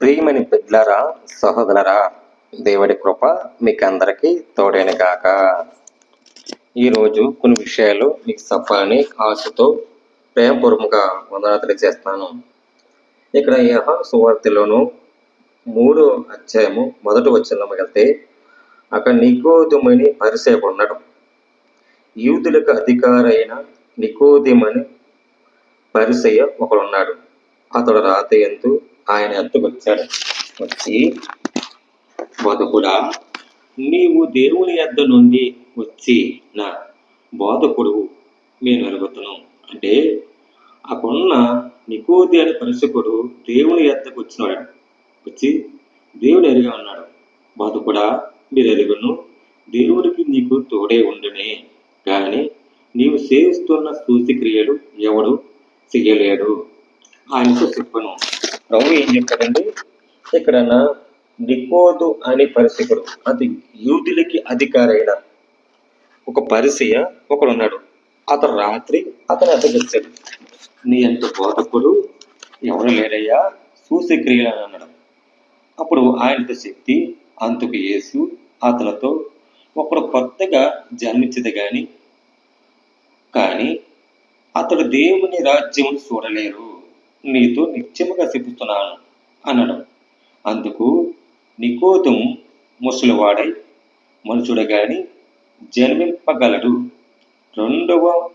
ప్రియమని బిడ్లరా సహోదరరా దేవుడి కృప మీకు అందరికీ తోడైన గాక. ఈరోజు కొన్ని విషయాలు మీకు చెప్పాలని ఆశతో ప్రేమపూర్వకంగా వందనాలు చేస్తాను ఇక్కడ యహా సువార్తెలోను మూడో అధ్యాయము మొదటి వచ్చిన వెళ్తే అక్కడ నికోదిమని పరిసేపు ఉండడం యూదులకు అధికారైన నికోదిమని పరిసయ ఒకడున్నాడు. అతడు రాత ఎందు ఆయన ఎద్దుకు వచ్చాడు వచ్చి బోధకుడా నీవు దేవుని యొద్ద నుండి వచ్చి నా బోధకుడు నేను అరుగుతును అంటే అక్కడున్న నికోది అనే పరిశుకుడు దేవుని ఎద్దకు వచ్చినాడు వచ్చి దేవుడు ఎరిగా ఉన్నాడు. బోధకుడా మీరు ఎరుగును దేవుడికి నీకు తోడే ఉండునే. కానీ నీవు సేవిస్తున్న సూచిక్రియలు ఎవడు చెయ్యలేడు. ఆయనతో చెప్పను. ప్రభు ఏం చెప్పాడండి ఇక్కడ నికోదు అనే పరిస్థితుడు అది యూదులకి అధికారైన ఒక పరిసయ ఒకడు ఉన్నాడు అతను రాత్రి అతను అతను నీ అంత బోధకుడు ఎవరు లేరయ్యా? సూచక్రియలు అని అన్నాడు. అప్పుడు ఆయనతో శక్తి అంతకు యేసు అతనితో ఒకడు కొత్తగా జన్మించదు కానీ కానీ అతడు దేవుని రాజ్యం చూడలేరు. నీతో నిత్యముగా చెబుతున్నాను అనడం. అందుకు నికోదం ముసలివాడై మనుషుడగాని జన్మింపగలడు. రెండవ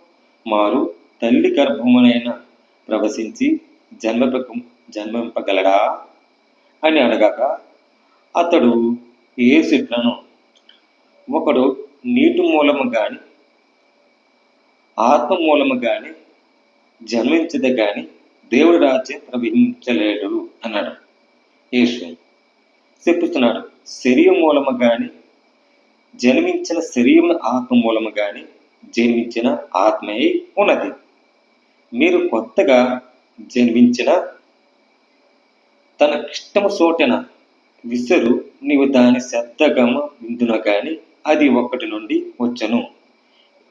మారు తల్లి గర్భమునైన ప్రవశించి జన్మ జన్మింపగలడా అని అడగాక అతడు ఏసిట్లను ఒకడు నీటి మూలము కానీ ఆత్మ మూలము కానీ జన్మించదు కానీ దేవుడి రాజ్యం ప్రవహించలేడు అన్నాడు. యేసు చెప్పుతున్నాడు శరీరం మూలము కానీ జన్మించిన శరీరం ఆత్మ మూలము కానీ జన్మించిన ఆత్మయే ఉన్నది. మీరు కొత్తగా జన్మించిన తన ఇష్టము చోటన విసరు నీవు దాని శ్రద్ధగమ విందున కానీ అది ఒకటి నుండి వచ్చను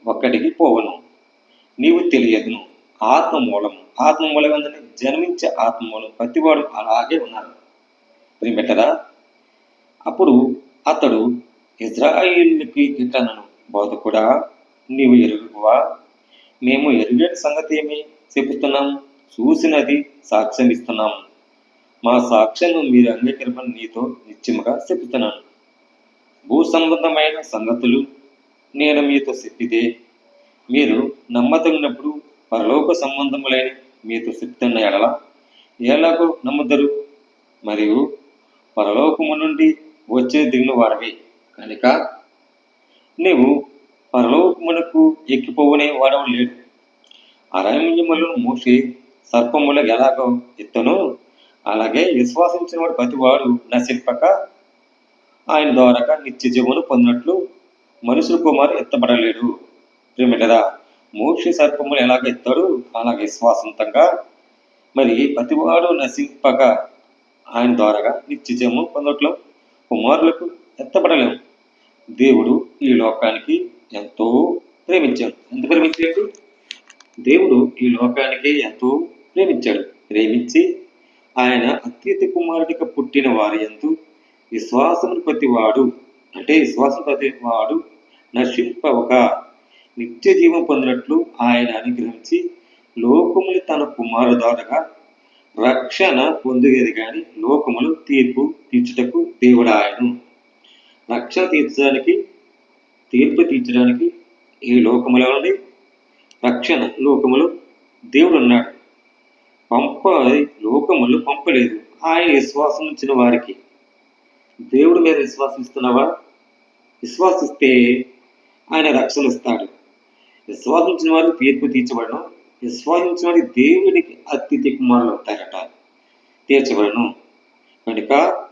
ఒకటికి పోవను. నీవు తెలియదును ఆత్మ మూలము ఆత్మ మూలమందని జన్మించే ఆత్మ మూలం ప్రతివాడు అలాగే ఉన్నారు. ప్రియపెట్టరా అప్పుడు అతడు ఇజ్రాయిల్కి ఇట్లనను బోధకుడా నీవు ఎరుగువా? మేము ఎరుగని సంగతి ఏమి? చెబుతున్నాం చూసినది సాక్ష్యం ఇస్తున్నాము మా సాక్ష్యం మీరు అంగీకరమని నీతో నిత్యముగా చెబుతున్నాను. భూ సంబంధమైన సంగతులు నేను మీతో చెప్పితే మీరు నమ్మదగినప్పుడు పరలోక సంబంధములైన మీతో చెప్తున్న ఎడల? ఎలాగో నమ్ముదరు మరియు పరలోకము నుండి వచ్చే దిగులు వాడవి కనుక నీవు పరలోకమునకు ఎక్కిపోవనే వాడవు లేడు. అరణ్యములను మూసి సర్పములకు ఎలాగో ఎత్తను? అలాగే విశ్వాసించిన వాడు ప్రతివాడు నశింపక ఆయన ద్వారా నిత్య జీవును పొందినట్లు మనుషుల కుమారు ఎత్తబడలేడు. ప్రేమిటదా మోక్ష సర్పములు ఎలాగ ఎత్తాడు? అలాగే విశ్వాసంతంగా మరి ప్రతివాడు నశింపక ఆయన ద్వారాగా నిత్యజము పొందట్లో. కుమారులకు ఎత్తబడలేము. దేవుడు ఈ లోకానికి ఎంతో ప్రేమించాడు. ఎంత ప్రేమించాడు? దేవుడు ఈ లోకానికి ఎంతో ప్రేమించాడు. ప్రేమించి ఆయన అత్యతి కుమారుడిగా పుట్టిన వారి ఎందు విశ్వాసమును ప్రతివాడు అంటే విశ్వాసం ప్రతివాడు నశింపవక నిత్య జీవం పొందినట్లు ఆయన అనుగ్రహించి లోకములు తన కుమారు రక్షణ పొందేది కానీ లోకములు తీర్పు తీర్చుటకు దేవుడాయను. రక్షణ తీర్చడానికి తీర్పు తీర్చడానికి ఈ లోకములో నుండి రక్షణ లోకములు దేవుడు ఉన్నాడు. పంప లోకములు పంపలేదు. ఆయన విశ్వాసం ఇచ్చిన వారికి. దేవుడి మీద విశ్వాసిస్తున్నావా విశ్వాసిస్తే ఆయన రక్షణ ఇస్తాడు. విశ్వాసించిన వారికి తీర్పు తీర్చబడను. విశ్వాసించిన వారి దేవుడికి అతిథి కుమారులు అవుతారట. తీర్చబడను. కనుక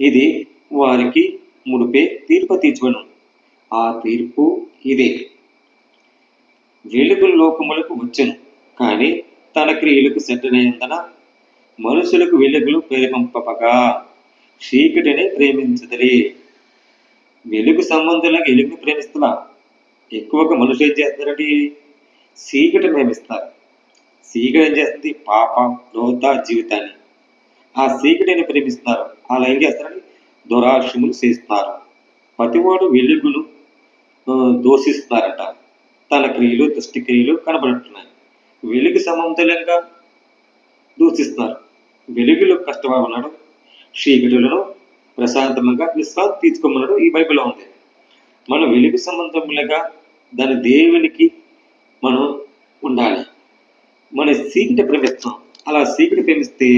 ఇది వారికి ముడిపే తీర్పు తీర్చబడను. ఆ తీర్పు ఇదే. వెలుగు లోకములకు వచ్చను. కానీ తన క్రియలకు సెట్టనైనందున మనుషులకు వెలుగులు ప్రేరేపింపగా చీకటిని ప్రేమించదరి. వెలుగు సంబంధులకు వెలుగును ప్రేమిస్తున్నా ఎక్కువగా మనుషులు ఏం చేస్తారండి సీకటి ప్రేమిస్తారు సీకటి ఏం చేస్తుంది? పాపం లోత జీవితాన్ని. ఆ సీకటిని ప్రేమిస్తారు. అలా ఏం చేస్తారని దురాశములు చేస్తారు. ప్రతివాడు వెలుగును దోషిస్తున్నారట తన క్రియలు దృష్టి క్రియలు కనబడుతున్నాయి. వెలుగు సమంతులంగా దూషిస్తున్నారు వెలుగులో కష్టపడున్నాడు చీకటిలను ప్రశాంతంగా విశ్రాంతి తీసుకోమన్నాడు ఈ బైబిల్లో ఉంది. మనం వెలుగు సంబంధములుగా దాని దేవునికి మనం ఉండాలి. మన చీకటి ప్రేమిస్తాం అలా చీకటి ప్రేమిస్తే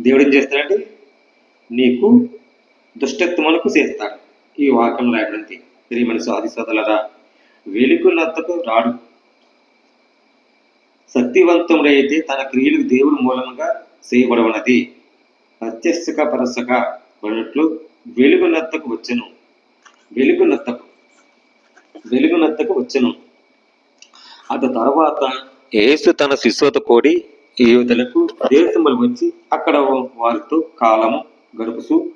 దేవుడు ఏం చేస్తాడంటే నీకు దుష్టత్వములకు చేస్తాడు ఈ వాక్యం రాయడంతి ప్రియమని స్వాది సోదలరా వెలుగులత్తకు రాడు. సత్యవంతముడైతే తన క్రియలకు దేవుడు మూలముగా చేయబడవనది ప్రత్యక్షక పరసక వెలుగు వెలుగునత్తకు వచ్చను. వెలుగునత్తకు. వెలుగునత్తకు వచ్చను. అటు తర్వాత యేసు తన శిశువత కోడి యువతలకు దేశములు వచ్చి అక్కడ వారితో కాలము గడుపుతూ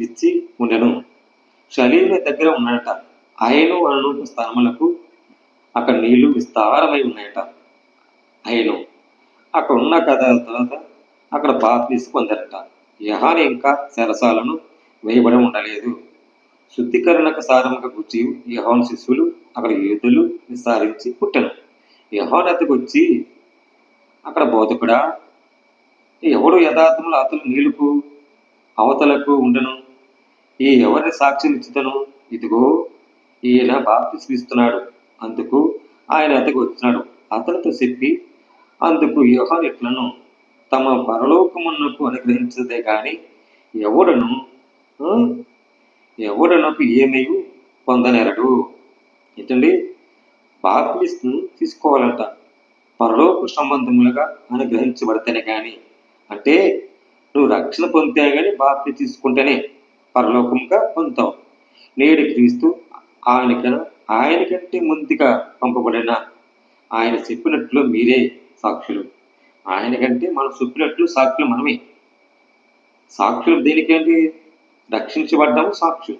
ఇచ్చి ఉండెను. శరీర దగ్గర ఉన్నాయట ఆయన అను స్థానములకు అక్కడ నీళ్ళు విస్తారమై ఉన్నాయట ఆయన అక్కడ ఉన్న కథ తర్వాత అక్కడ బాప్తిస్ పొందారట యహాని ఇంకా శరసాలను వేయబడి ఉండలేదు. శుద్ధీకరణకు సారముగా గుచ్చి యహోన్ శిశువులు అక్కడ యూదులు విసారించి పుట్టను. యహోన్ అతకు వచ్చి అక్కడ బోధకుడా ఎవడు యథార్థములు అతను నీళ్ళకు అవతలకు ఉండను? ఈ ఎవరిని సాక్ష్యం ఇచ్చుతను ఇదిగో ఈయన బాప్తి స్వీస్తున్నాడు అందుకు ఆయన అతకు వచ్చినాడు. అతనితో చెప్పి అందుకు యోహాన్ ఇట్లను తమ పరలోకమునకు అనుగ్రహించదే కానీ ఎవడను ఎవడనకు ఏమీ పొందనేరడు? ఏంటండి? బాప్తిస్ను తీసుకోవాలంట. పరలోక సంబంధములుగా అనుగ్రహించబడితేనే కానీ అంటే నువ్వు రక్షణ పొందితే కానీ బాప్తి తీసుకుంటేనే పరలోకంగా పొందుతావు. నేడు క్రీస్తు ఆయనక ఆయనకంటే ముందుగా పంపబడిన ఆయన చెప్పినట్లు మీరే సాక్షులు. ఆయన కంటే మనం చెప్పినట్లు సాక్షులు మనమే. సాక్షులు దేనికంటే రక్షించబడ్డాము సాక్షి.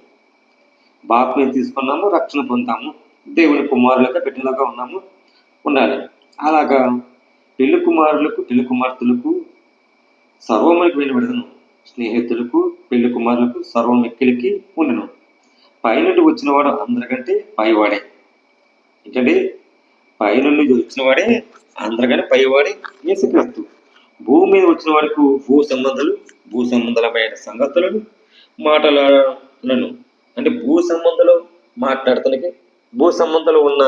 బాప్ని తీసుకున్నాము రక్షణ పొందాము దేవుని కుమారులుగా బిడ్డలుగా ఉన్నాము ఉండాలి. అలాగా పెళ్ళి కుమారులకు పెళ్ళి కుమార్తెలకు సర్వములకు వినబడను స్నేహితులకు పెళ్ళి కుమారులకు సర్వం ఎక్కిలికి ఉండను. పైనుండి వచ్చినవాడు అందరికంటే పైవాడే. ఏంటంటే పైనుండి వచ్చినవాడే అందరికంటే పైవాడే యేసుక్రీస్తు. భూమి మీద వచ్చిన వాడికి భూ సంబంధాలు భూ సంబంధమైన సంగతులను మాటలను అంటే భూ సంబంధాలు మాట్లాడతానికి భూ సంబంధాలు ఉన్న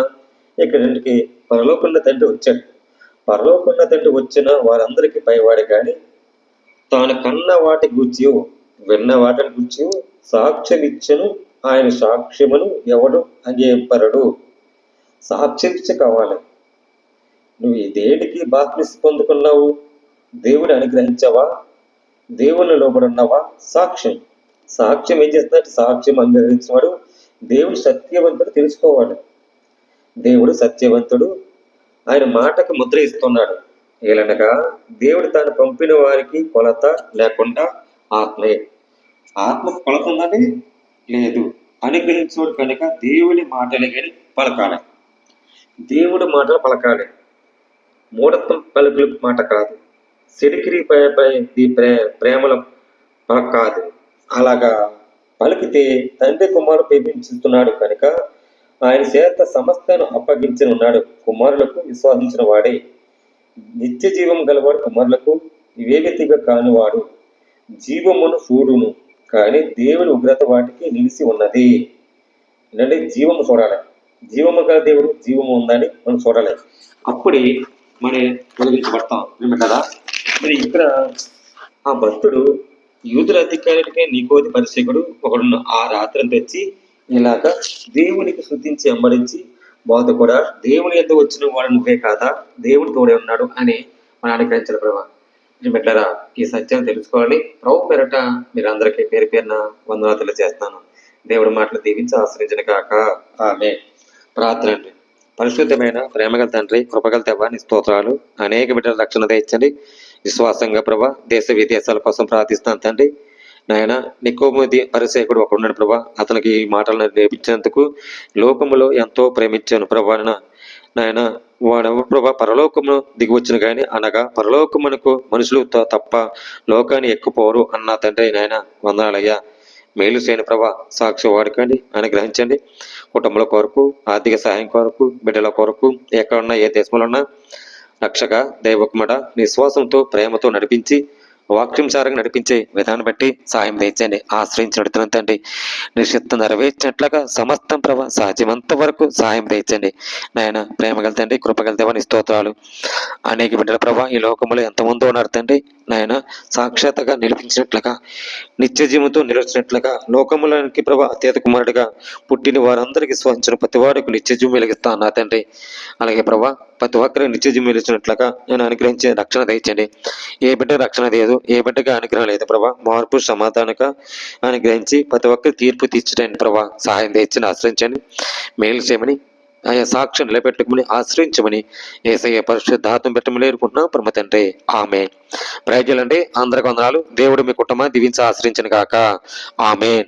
ఇక్కడికి పరలోకున్న తండ్రి వచ్చాడు. పరలోకున్న తండ్రి వచ్చిన వారందరికీ పైవాడు కానీ తాను కన్న వాటి గూర్చి విన్న వాటిని గూర్చి సాక్ష్యం ఇచ్చను ఆయన సాక్ష్యమును ఎవడు అంగీపరడు సాక్ష్యం ఇచ్చ కావాలి. నువ్వు దేనికి బాప్తిస్ పొందుకున్నావు? దేవుడు అనుగ్రహించావా? దేవుని లోబడున్నావా సాక్ష్యం. సాక్ష్యం ఏం చేస్తున్నట్టు సాక్ష్యం అంగీకరించినవాడు దేవుడు సత్యవంతుడు తెలుసుకోవాలి. దేవుడు సత్యవంతుడు. ఆయన మాటకు ముద్ర ఇస్తున్నాడు. ఏలనగా దేవుడు తాను పంపిన వారికి కొలత లేకుండా ఆత్మే ఆత్మ కొలత ఉందని లేదు. అనుగ్రహించుడు కనుక దేవుని మాటలే కానీ పలకాలి. దేవుడు మాటలు పలకాలి. మూఢత్వం పలుకులు మాట కాదు. సిడికిరి ఈ ప్రే ప్రేమల పలక కాదు. అలాగా పలికితే తండ్రి కుమారుడు ప్రేమించుతున్నాడు కనుక ఆయన చేత సమస్తను అప్పగించిన ఉన్నాడు కుమారులకు విశ్వాసించిన వాడే. నిత్య జీవం గలవాడు కుమారులకు వివేకతిగా కానివాడు. జీవమును చూడును. కానీ దేవుని ఉగ్రత వాటికి నిలిచి ఉన్నది. ఏంటంటే జీవము చూడాలి. జీవము గల దేవుడు జీవము ఉందని మనం చూడాలి. అప్పుడే మనం తొలగించబడతాం. ఏమంటారా మరి ఇక్కడ ఆ భక్తుడు యూదుల అధికారికి నీకోది పరిశీకుడు ఒకడున్న ఆ రాత్రం తెచ్చి ఇలాగ దేవునికి శుద్ధించి అంబరించి బోధ కూడా దేవుని ఎంత వచ్చిన వాడు నువ్వే కాదా? దేవుడు తోడే ఉన్నాడు అని మన అనుగ్రహించాలి ప్రభా. మిట్లరా ఈ సత్యం తెలుసుకోవాలి. ప్రభు పేరట మీరు అందరికీ పేరు పేరున వందనాలు తెలియజేస్తాను దేవుడి మాటలు దీవించి ఆశ్రయించిన కాక ఆమె ప్రార్థన అండి. పరిశుద్ధమైన ప్రేమగల తండ్రి కృపగల తెవ్వని స్తోత్రాలు అనేక బిడ్డల రక్షణ తెచ్చండి విశ్వాసంగా ప్రభా దేశ విదేశాల కోసం ప్రార్థిస్తాను తండ్రి. నాయన నికోమోది పరిసేకుడు ఒక ఉన్నాడు ప్రభా అతనికి ఈ మాటలను నేర్పించినందుకు లోకములో ఎంతో ప్రేమించాను ప్రభాన నాయన. వాడు ప్రభా పరలోకమును దిగి వచ్చిన కానీ అనగా పరలోకమునకు మనుషులు తప్ప లోకాన్ని ఎక్కుపోరు అన్న తండ్రి నాయన వందనాలయ్యా. మేలు చేయని ప్రభా సాక్షి వాడుకండి అనుగ్రహించండి. కుటుంబాల కొరకు ఆర్థిక సహాయం కొరకు బిడ్డల కొరకు ఎక్కడున్నా ఏ దేశంలో ఉన్నా రక్షక దైవకుమడ నిశ్వాసంతో ప్రేమతో నడిపించి వాక్యంసారంగా నడిపించే విధానం బట్టి సాయం తెచ్చండి ఆశ్రయించి నడుతున్న తండ్రి. నిశ్చిత్తం నెరవేర్చినట్లుగా సమస్తం ప్రభ సహజమంత వరకు సాయం తెచ్చండి నాయన ప్రేమ గల కృప స్తోత్రాలు. అనేక బిడ్డల ప్రభా ఈ లోకంలో ఎంతమంది ఉన్నారు తండ్రి? నాయన సాక్షాత్గా నిలిపించినట్లుగా నిత్య జీవంతో నిలిచినట్లుగా లోకములకి ప్రభా అత్యత కుమారుడిగా పుట్టిన వారందరికీ స్వహించిన ప్రతి వాడికి నిత్య జీవం వెలిగిస్తా అన్నా తండ్రి. అలాగే ప్రభా ప్రతి ఒక్కరికి నిత్య జీవం వెలిచినట్లుగా నేను అనుగ్రహించే రక్షణ దయచండి ఏ బిడ్డ రక్షణ లేదు ఏ బిడ్డగా అనుగ్రహం లేదు ప్రభా. మార్పు సమాధానక అనుగ్రహించి ప్రతి ఒక్కరి తీర్పు తీర్చడానికి ప్రభా సహాయం తెచ్చి ఆశ్రయించండి. మేలు చేయమని ఆయా సాక్ష్యం నిలబెట్టుకుని ఆశ్రయించమని ఏసయ్య పరిశుద్ధాత్మ పెట్టమని లేరుకుంటున్నాం ప్రమ తండ్రి ఆమె ప్రయోజనండి అందరికి వందనాలు. దేవుడు మీ కుటుంబాన్ని దీవించి ఆశ్రయించను కాక ఆమెన్.